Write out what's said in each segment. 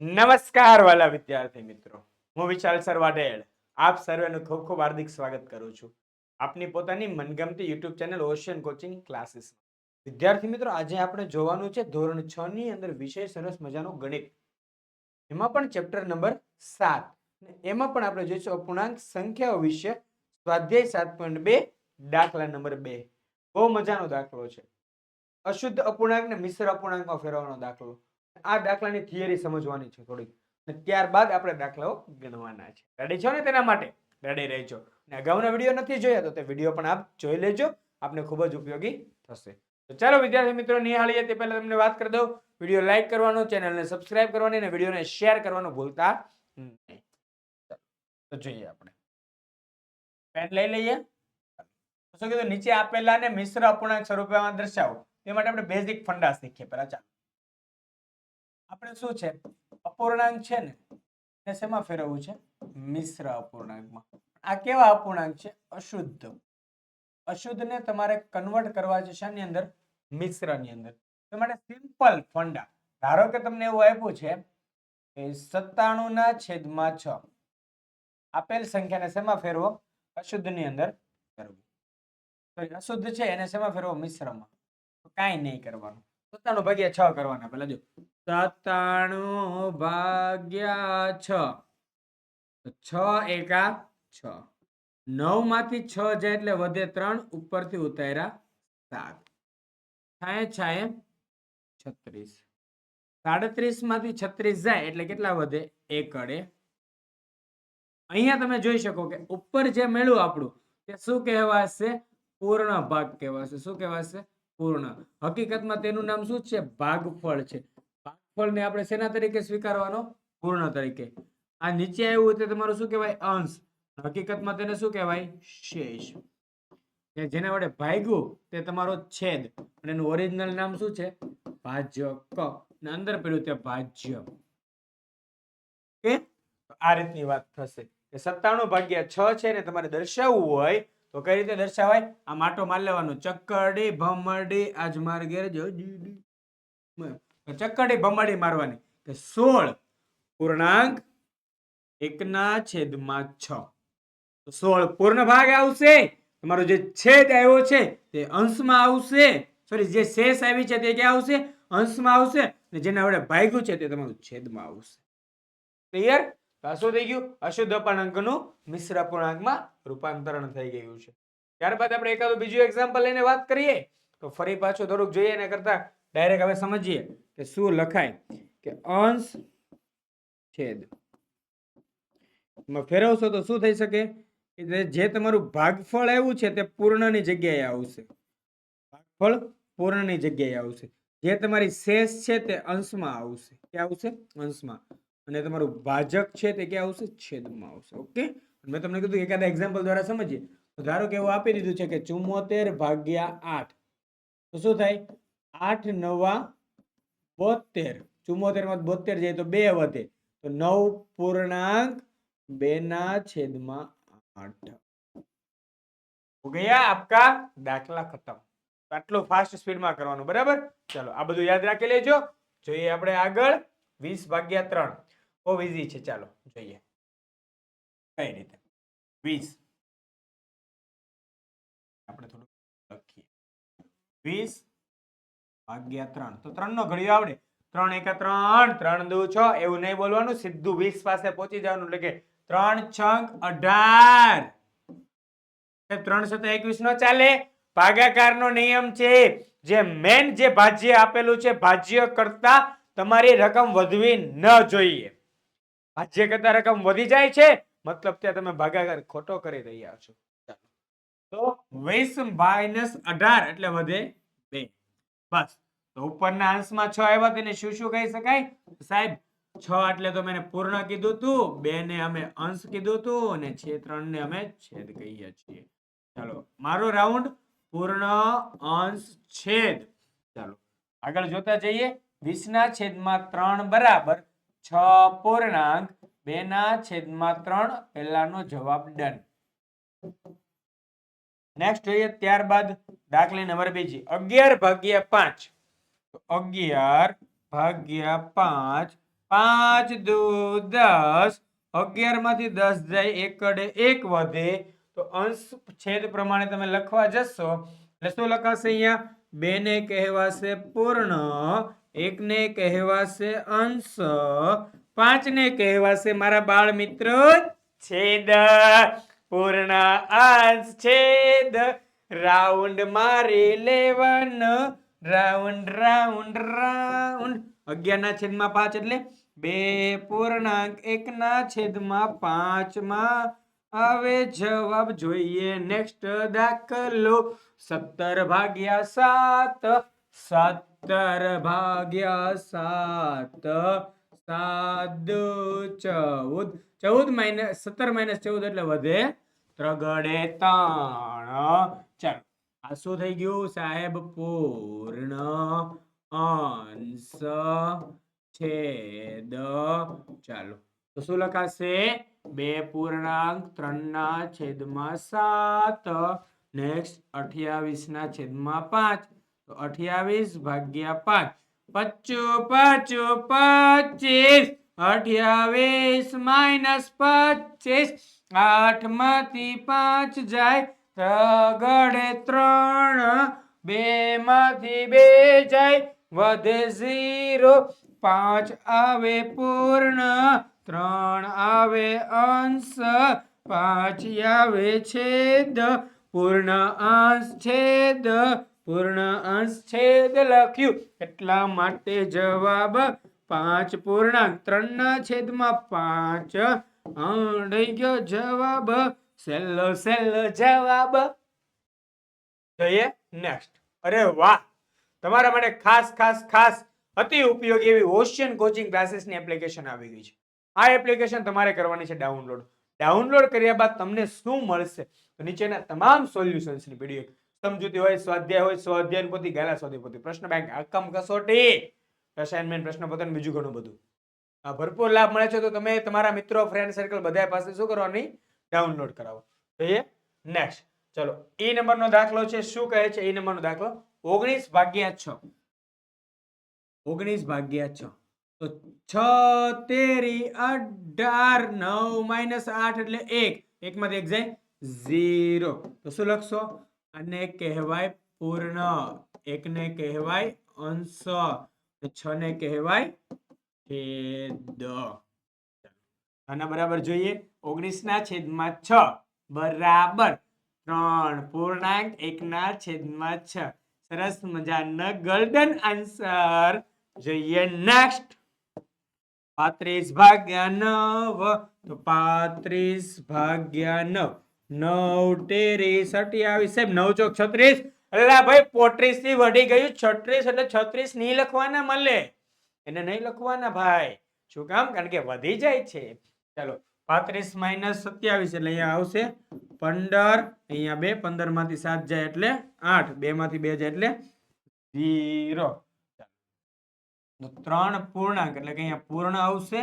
નમસ્કાર વાલા વિદ્યાર્થી મિત્રો. હું વિશાલ સર આપ સર્વેનું ખૂબ ખૂબ હાર્દિક સ્વાગત કરું છું. આપની પોતાની મનગમતી YouTube channel Ocean coaching classes વિદ્યાર્થી મિત્રો, આજે આપણે જોવાનું છે ધોરણ છ ની અંદર વિષય સરસ મજાનો ગણિત. એમાં પણ ચેપ્ટર નંબર સાત. એમાં પણ આપણે જોઈશું અપૂર્ણાંક સંખ્યાઓ વિશે સ્વાધ્યાય સાત પોઈન્ટ બે, દાખલા નંબર બે. બહુ મજાનો દાખલો છે. અશુદ્ધ અપૂર્ણાંક ને મિશ્ર અપૂર્ણાંકમાં ફેરવવાનો દાખલો. આ દાખલાની થિયરી સમજવાની છે થોડીક. અને ત્યારબાદ આપણે દાખલાઓ ગણવાના છે. રેડી છો ને તેના માટે? રેડી રહેજો. અને અગાઉના વીડિયો નથી જોયા તો તે વીડિયો પણ આપ જોઈ લેજો. આપને ખૂબ જ ઉપયોગી થશે. તો ચાલો વિદ્યાર્થી મિત્રો, નિહાળીએ તે પહેલાં તમને વાત કરી દઉં. વીડિયો લાઇક કરવાનો ચેનલને સબસ્ક્રાઇબ કરવાની અને વિડીયોને શેર કરવાનું ભૂલતા તો જોઈએ આપણે. પેન લઈ લઈએ. શું કીધું? નીચે આપેલા ને મિશ્ર અપૂર્ણાંક સ્વરૂપમાં દર્શાવો. તે માટે આપણે બેઝિક ફંડા શીખીએ પહેલા. ચાલો. આપણે શું છે? અપૂર્ણાંક છે ને એને શેમાં ફેરવવું છે? મિશ્ર અપૂર્ણાંકમાં. આ કેવા અપૂર્ણાંક છે? અશુદ્ધ. અશુદ્ધને તમારે કન્વર્ટ કરવા છે શાની અંદર? મિશ્રની અંદર. તો માટે સિમ્પલ ફંડા. ધારો કે તમને એવું આપ્યું છે કે સત્તાણું ના છેદમાં છ. આપેલ સંખ્યાને શેમાં ફેરવો? અશુદ્ધની અંદર ફેરવો. તો અશુદ્ધ છે, એને શેમાં ફેરવો? મિશ્રમાં. કાંઈ નહીં કરવાનું. સત્તાણું ભાગ્યા છ કરવાના પેલા જો. સત્તાણું ભાગ્યા છ. છ એકા છ. નવમાંથી છ જાય એટલે વધે ત્રણ, ઉપરથી ઉતાર્યા સાત. છાએ છાએ છત્રીસ. સાડત્રીસમાંથી છત્રીસ જાય એટલે કેટલા વધે? એક અડે. અહીંયા તમે જોઈ શકો કે ઉપર જે મેળવું આપણું, તે શું કહેવાશે? પૂર્ણ ભાગ કહેવાશે. શું કહેવાશે? પૂર્ણ. હકીકતમાં તેનું નામ શું છે? ભાગફળ છે. ભાગફળને આપણે શેના તરીકે સ્વીકારવાનો? પૂર્ણ તરીકે. આ નીચે આવ્યું તે તમારું શું કહેવાય? અંશ. હકીકતમાં તેને શું કહેવાય? શેષ. જેના વડે ભાગ્યું તે તમારો છેદ. અને એનું ઓરિજિનલ નામ શું છે? ભાજ્ય ક અને અંદર પડ્યું તે ભાજ્ય. આ રીતની વાત થશે. સત્તાણું ભાગ્યા છ છે ને તમારે દર્શાવવું હોય તો કઈ રીતે દર્શાવાય? આ માટો માર લેવાનો. ચક્કરડી ભમરડી, આજ માર ઘેર જો ચક્કરડી ભમરડી મારવાની. કે સોળ પૂર્ણાંક એકના છેદમાં છ. તો સોળ પૂર્ણ ભાગ આવશે. તમારો જે છેદ આવ્યો છે તે અંશમાં આવશે. સોરી જે શેષ આવી છે તે ક્યાં આવશે? અંશમાં આવશે. અને જેના વડે ભાગ્યું છે તે તમારું છેદમાં આવશે. ક્લિયર તો શું થઈ ગયું? અશુદ્ધ અપૂર્ણાંકનું મિશ્ર અપૂર્ણાંકમાં રૂપાંતરણ થઈ ગયું છે. ત્યારબાદ આપણે એકાદું બીજું એક્ઝામ્પલ લઈને વાત કરીએ, તો ફરી પાછું થોડુંક જોઈએ એના કરતા ડાયરેક્ટ હવે સમજીએ કે શું લખાય કે અંશ છેદ. ફેરવશો તો શું થઈ શકે? કે જે- તમારું ભાગફળ આવ્યું છે તે પૂર્ણની જગ્યાએ આવશે. ભાગફળ પૂર્ણની જગ્યાએ આવશે. જે તમારી શેષ છે તે અંશમાં આવશે. ક્યાં આવશે? અંશમાં. અને તમારું ભાજક છે તે ક્યાં આવશે? છેદમાં આવશે. ઓકે? મેં તમને કીધું એકાદા એક્ઝામ્પલ દ્વારા સમજીએ. તો ધારો કે એવું આપી દીધું છે કે ચુમ્મોતેર ભાગ્યા આઠ. તો શું થાય? આઠ, નવા બોતેર ચુમ્મોતેરમાં બોતેર જાય તો બે વધે. તો નવ પૂર્ણાંક બે ના છેદમાં આઠ. ગયા? આપકા દાખલા ખતમ. આટલું ફાસ્ટ સ્પીડમાં કરવાનું. બરાબર? ચલો, આ બધું યાદ રાખી લેજો. જોઈએ આપણે આગળ. વીસ ભાગ્યા ત્રણ. બહુ ઇઝી છે, ચાલો જોઈએ. કઈ રીતે? વીસ આપણે થોડું લખીએ. વીસ ભાગ્યા ત્રણ. તો ત્રણ નો ઘડિયો આવડે. ત્રણ એકા ત્રણ ત્રણ દુ છ, એવું નહીં બોલવાનું. સીધું વીસ પાસે પહોંચી જવાનું. એટલે કે ત્રણ છંક અઢાર. એ તો એકવીસ નો ચાલે. ભાગાકારનો નિયમ છે, જે મેન જે ભાજ્ય આપેલું છે, ભાજ્ય કરતા તમારી રકમ વધવી ન જોઈએ. ભાજ્ય કરતા રકમ વધી જાય છે, મતલબ ત્યાં તમે ભાગાકાર ખોટો કરી રહ્યા છો. તો વીસ માઇનસ અઢાર એટલે વધે બે. બસ. તો ઉપરના અંશમાં છ આવ્યા તેને શું શું કહી શકાય? સાહેબ, છ એટલે તો મેં પૂર્ણ કીધું તું, બે ને અમે અંશ કીધું તું અને છે ત્રણ ને અમે છેદ કહીએ છીએ. ચાલો. મારો રાઉન્ડ પૂર્ણ અંશ છેદ. ચાલો. આગળ જોતા જઈએ. વીસ ના છેદમાં ત્રણ બરાબર છ પૂર્ણાંક બે ના છેદમાં ત્રણ પહેલાનો જવાબ ડન. નેક્સ્ટ જોઈએ ત્યારબાદ દાખલી નંબર બીજી. અગિયાર ભાગ્યા પાંચ. અગિયાર ભાગ્યા પાંચ પાંચ દુ દસ. અગિયારમાંથી દસ જાય એકડે એક વધે. તો અંશ છેદ પ્રમાણે તમે લખવા જશો. એટલે શું લખાશે અહીંયા? બે ને કહેવાશે પૂર્ણ, એકને કહેવાશે અંશ, પાંચને કહેવાશે મારા બાળ મિત્રો છેદ. પૂર્ણ અંશ છેદ. રાઉન્ડ મારી લેવન. Round round round. અગિયારના છેદમાં પાંચ એટલે બે પૂર્ણાંક, એકના છેદમાં પાંચમાં આવે જવાબ જોઈએ. નેક્સ્ટ દાખલો. સત્તર ભાગ્યા સાત. સત્તર ભાગ્યા સાત. સાત, ચૌદ. ચૌદ માઇનસ સત્તર માઇનસ ચૌદ એટલે વધે ત્રગડે તાણ ચાલો, આ શું થઈ ગયું? સાહેબ, પૂર્ણ અંશ, છેદ. ચાલો તો શું લખાશે? બે પૂર્ણાંક ત્રણ ના છેદમાં સાત. નેક્સ્ટ અઠ્યાવીસ ના છેદમાં પાંચ. તો અઠ્યાવીસ ભાગ્યા પાંચ. પચો પચો પચીસ અઠ્યાવીસ માઇનસ પચીસ આઠમાંથી પાંચ જાય. ત્રગડે ત્રણ. બે માંથી બે જાય. વધે ઝીરો. પાંચ આવે પૂર્ણ. ત્રણ આવે અંશ, પાંચ આવે છેદ, પૂર્ણ અંશ છેદ, પૂર્ણ અંશ છેદ લખ્યું. એટલા માટે જવાબ પાંચ પૂર્ણાંક. ત્રણ ના છેદમાં પાંચ. અડાઈ ગયો જવાબ. સેલ્લો સેલ્લો જવાબ. જોઈએ નેક્સ્ટ અરે વાહ! તમારા માટે ખાસ ખાસ ખાસ અતિ ઉપયોગી એવી ઓશિયન કોચિંગ ક્લાસીસની એપ્લિકેશન આવી ગઈ છે. આ એપ્લિકેશન તમારે કરવાની છે ડાઉનલોડ ડાઉનલોડ કર્યા બાદ તમને શું મળશે? તો નીચેના તમામ સોલ્યુશન્સની પીડીએફ સમજૂતી હોય, સ્વાધ્યાય હોય સ્વાધ્યાય પોતી ગાલા સ્વાધ્યાય પોતી. પ્રશ્ન બેંક અકમ કસોટી. અસાઇનમેન્ટ પ્રશ્ન પત્ર બીજું ઘણું બધું. આ ભરપૂર લાભ મળે છે તો તમે તમારા મિત્રો ફ્રેન્ડ સર્કલ બધા પાસે શું કરવાની? ડાઉનલોડ કરાવો. જોઈએ. નેક્સ્ટ ચલો. એ નંબરનો દાખલો છે. શું કહે છે? એ નંબરનો દાખલો? ઓગણીસ ભાગ્યા છ. ઓગણીસ ભાગ્યા છ. તો છ, તેરી, અઢાર, નવ, માઇનસ આઠ એટલે એક. એકમાંથી એક જાય ઝીરો. તો શું લખશો? આને કહેવાય પૂર્ણ. એકને કહેવાય અંશ. અને છ ને કહેવાય છેદ. આના બરાબર જોઈએ. ઓગણીસ ના છેદમાં છ. બરાબર. ત્રણ. પૂર્ણાંક એકના છેદમાં છ. સરસ મજાનો ગોલ્ડન આન્સર જોઈએ નેક્સ્ટ પાંત્રીસ ભાગ્યા નવ, તો પાંત્રીસ ભાગ્યા નવ. નવ તેરી સત્યાવીસ સાહેબ, નવ ચોક છત્રીસ. અલા ભાઈ પોત્રીસથી વધી ગયું, છત્રીસ એટલે છત્રીસ નહીં લખવાના મળે. એને નહીં લખવાના ભાઈ. શું કામ? કારણ કે વધી જાય છે. ચાલો, પાંત્રીસ માઇનસ સત્યાવીસ એટલે અહીંયા આવશે પંદર. અહીંયા બે પંદરમાંથી સાત જાય એટલે આઠ. બે માંથી બે જાય એટલે ઝીરો. તો ત્રણ પૂર્ણાંક એટલે કે અહીંયા પૂર્ણ આવશે,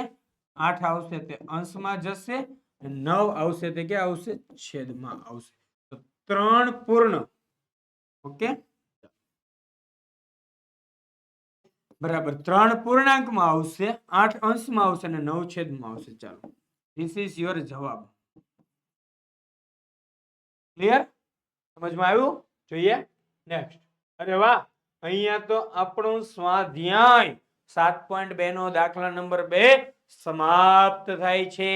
આઠ આવશે તે અંશમાં જશે નવ આવશે તે ક્યાં આવશે? છેદમાં આવશે. તો ત્રણ પૂર્ણ. ઓકે? બરાબર. ત્રણ પૂર્ણાંકમાં આવશે, આઠ અંશમાં આવશે અને નવ છેદમાં આવશે. ચાલો. ધીસ ઇઝ યોર જવાબ. ક્લિયર સમજમાં આવ્યું? જોઈએ. નેક્સ્ટ અરે વાહ. અહીંયા તો આપણું સ્વાધ્યાય. સાત પોઈન્ટ બે નો દાખલા નંબર બે સમાપ્ત થાય છે.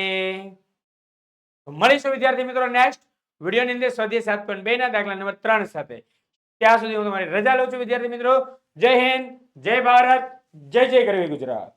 મળીશું વિદ્યાર્થી મિત્રો નેક્સ્ટ વિડીયોની અંદર સ્વાધ્યાય સાત પોઈન્ટ બે ના દાખલા નંબર ત્રણ સાથે. ત્યાં સુધી હું તમારી રજા લઉં છું વિદ્યાર્થી મિત્રો. જય હિન્દ, જય ભારત, જય જય ગરવી ગુજરાત.